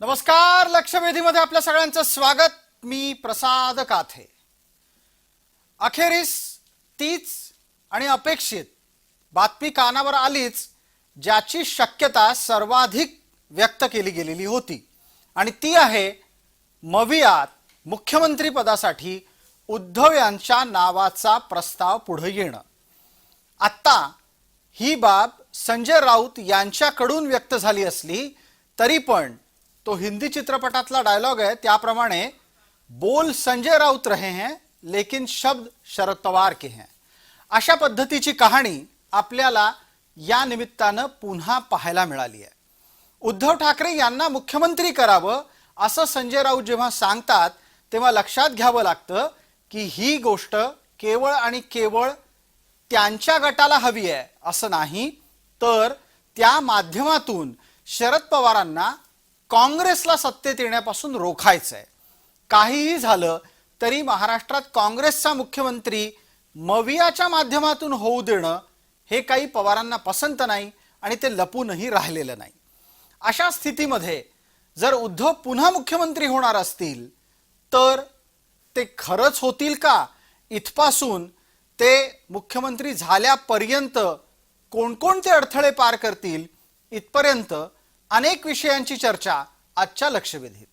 नमस्कार लक्षवेधीमध्ये आपल्या सगळ्यांचं स्वागत. मी प्रसाद काथे. अखेरीस तीच आणि अपेक्षित बातमी कानावर आलीच ज्याची शक्यता सर्वाधिक व्यक्त केली गेलेली होती. आणि ती आहे मवियात मुख्यमंत्री पदासाठी उद्धव यांच्या नावाचा प्रस्ताव पुढे येणं. आत्ता ही बाब संजय राऊत यांच्याकडून व्यक्त झाली असली तरी पण तो हिंदी चित्रपटातला डायलॉग आहे त्याप्रमाणे बोल संजय राऊत रहे हैं लेकिन शब्द शरद पवार के हैं. अशा पद्धतीची कहाणी आपल्याला या निमित्तानं पुन्हा पाहायला मिळाली आहे. उद्धव ठाकरे यांना मुख्यमंत्री करावं असं संजय राऊत जेव्हा सांगतात तेव्हा लक्षात घ्यावं लागतं की ही गोष्ट केवळ आणि केवळ त्यांच्या गटाला हवी आहे असं नाही तर त्या माध्यमातून शरद पवारांना काँग्रेसला सत्तेत येण्यापासून रोखायचं आहे काहीही झालं तरी महाराष्ट्रात काँग्रेसचा मुख्यमंत्री मवियाच्या माध्यमातून होऊ देणं हे काही पवारांना पसंत नाही आणि ते लपूनही राहिलेलं नाही. अशा स्थितीमध्ये जर उद्धव पुन्हा मुख्यमंत्री होणार असतील तर ते खरंच होतील का? इथपासून ते मुख्यमंत्री झाल्यापर्यंत कोणकोणते अडथळे पार करतील? इथपर्यंत अनेक विषयांची चर्चा आजच्या लक्षवेधीत